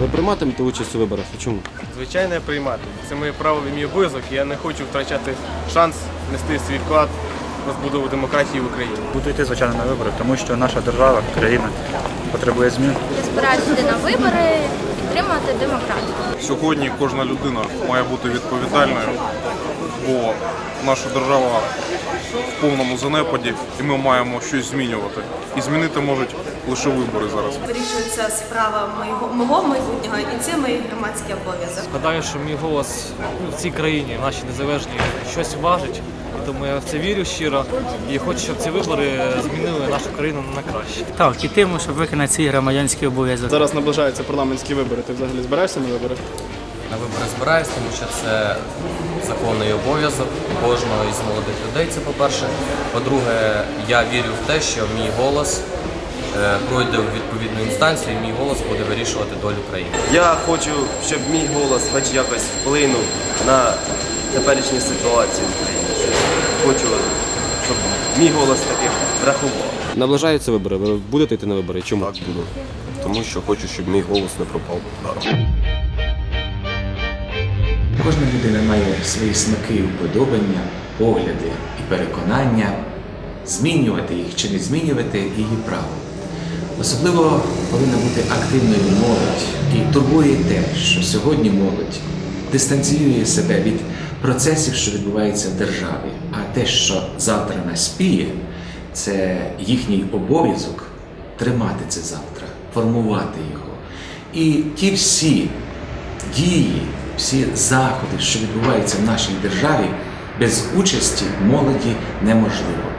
Ви прийматимете участь у виборах? І чому? Звичайно, я приймати. Це моє право і мій обов'язок. Я не хочу втрачати шанс нести свій вклад в розбудову демократії в Україні. Буду йти, звичайно, на вибори, тому що наша держава, країна потребує змін. Я збираюся йти на вибори, підтримати демократію. Сьогодні кожна людина має бути відповідальною, бо наша держава в повному занепаді, і ми маємо щось змінювати. І змінити можуть лише вибори зараз. вирішується справа моєго мого майбутнього, і це мій громадський обов'язок. Гадаю, що мій голос ну, в цій країні, в нашій незалежній, щось важить. Тому я в це вірю щиро і хочу, щоб ці вибори змінили нашу країну на краще. Так, ітиму, щоб виконати свій громадянський обов'язок. Зараз наближаються парламентські вибори. Ти взагалі збираєшся на вибори? На вибори збираюсь, тому що це законний обов'язок кожного із молодих людей. Це по-перше. По-друге, я вірю в те, що мій голос пройде в відповідну інстанцію, і мій голос буде вирішувати долю країни. Я хочу, щоб мій голос хоч якось вплинув на теперішню ситуацію в Україні. Хочу, щоб мій голос таки врахував. Наближаються вибори. Ви будете йти на вибори? Чому? Так буду. Тому що хочу, щоб мій голос не пропав даром. Кожна людина має свої смаки і вподобання, погляди і переконання. Змінювати їх чи не змінювати її право. Особливо повинна бути активною молодь і турбує те, що сьогодні молодь дистанціює себе від процесів, що відбуваються в державі. А те, що завтра наспіє, це їхній обов'язок тримати це завтра, формувати його. І ті всі дії, всі заходи, що відбуваються в нашій державі, без участі молоді неможливо.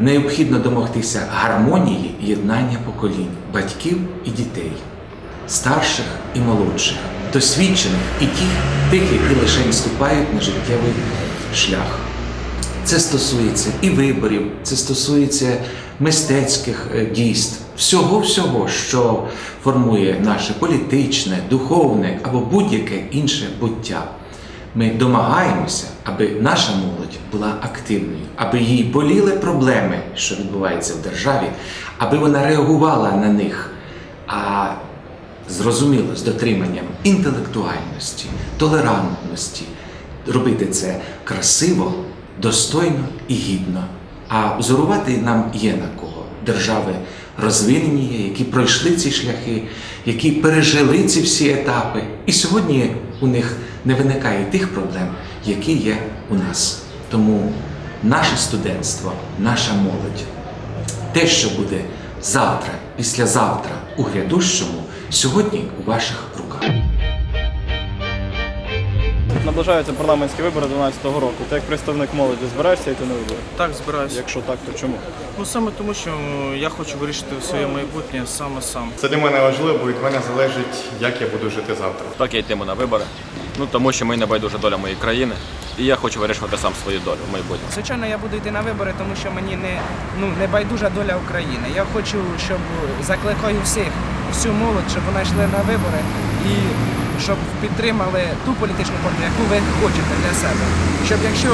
Необхідно домогтися гармонії єднання поколінь, батьків і дітей, старших і молодших, досвідчених і тих, тих, які лише вступають на життєвий шлях. Це стосується і виборів, це стосується мистецьких е, дійств, всього-всього, що формує наше політичне, духовне або будь-яке інше буття. Ми домагаємося, аби наша молодь була активною, аби їй боліли проблеми, що відбуваються в державі, аби вона реагувала на них. А зрозуміло, з дотриманням інтелектуальності, толерантності, робити це красиво, достойно і гідно. А взорувати нам є на кого. Держави розвинені є, які пройшли ці шляхи, які пережили ці всі етапи. І сьогодні у них не виникає тих проблем, які є у нас. Тому наше студентство, наша молодь, те, що буде завтра, післязавтра у грядущому, сьогодні у ваших руках. Наближаються парламентські вибори 2012 року. Ти як представник молоді збираєшся йти на вибори? Так, збираюся. Якщо так, то чому? Ну саме тому, що я хочу вирішити своє майбутнє саме сам. Це для мене важливо, бо від мене залежить, як я буду жити завтра. Так я йтиму на вибори. Ну тому що мені не байдужа доля моєї країни, і я хочу вирішувати сам свою долю в майбутньому. Звичайно, я буду йти на вибори, тому що мені не, ну, не байдужа доля України. Я хочу, щоб закликаю всіх, всю молодь, щоб вона йшли на вибори і щоб підтримали ту політичну партію, яку ви хочете для себе. Щоб якщо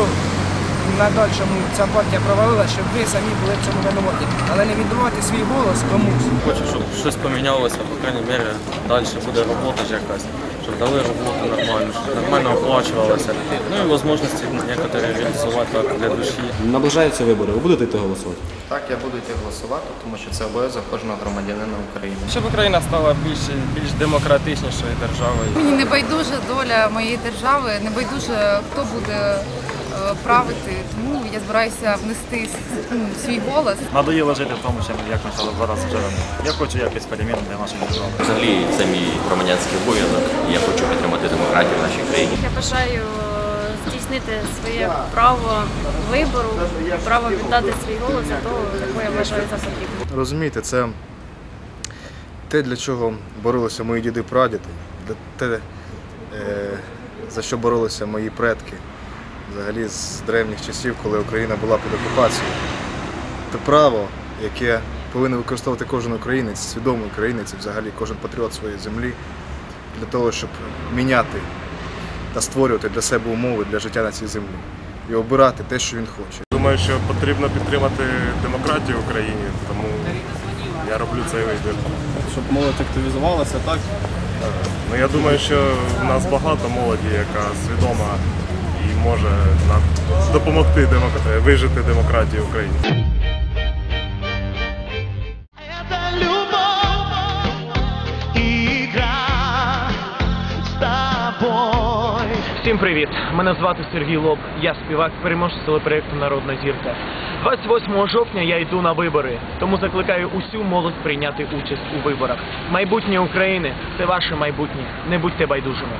на дальшому ця партія провалилася, щоб ви самі були в цьому винуваті, але не віддавати свій голос комусь. Хочу, щоб щось помінялося, по крайній мірі, далі буде робота якась, щоб дали роботу нормально, щоб нормально оплачувалося. Ну і можливості некоторі реалізувати так для душі. Наближаються вибори. Ви будете йти голосувати? Так, я буду йти голосувати, тому що це обов'язок кожного громадянина України. Щоб Україна стала більш, більш демократичнішою державою. Мені не байдужа доля моєї держави, не байдуже, хто буде правити. Тому я збираюся внести ну, свій голос. Надоїло жити в тому, що як ми стали два рази живемо. Я хочу якось перемін для нашої держави. Взагалі це мій громадянський обов'язок, я хочу підтримати демократію в нашій країні. Я бажаю е, здійснити своє право вибору, право віддати свій голос за того, якого я вважаю за потрібне. Розумієте, це те, для чого боролися мої діди прадіди, те, е, за що боролися мої предки взагалі з древніх часів, коли Україна була під окупацією. Це право, яке повинен використовувати кожен українець, свідомий українець, і взагалі кожен патріот своєї землі, для того, щоб міняти та створювати для себе умови для життя на цій землі і обирати те, що він хоче. Думаю, що потрібно підтримати демократію в Україні, тому я роблю цей вибір. Щоб молодь активізувалася, так? Ну я думаю, що в нас багато молоді, яка свідома може нам допомогти демок- вижити демократії в Україні. Всім привіт! Мене звати Сергій Лоб. Я співак, переможець телепроєкту Народна зірка. 28 жовтня я йду на вибори, тому закликаю усю молодь прийняти участь у виборах. Майбутнє України це ваше майбутнє. Не будьте байдужими.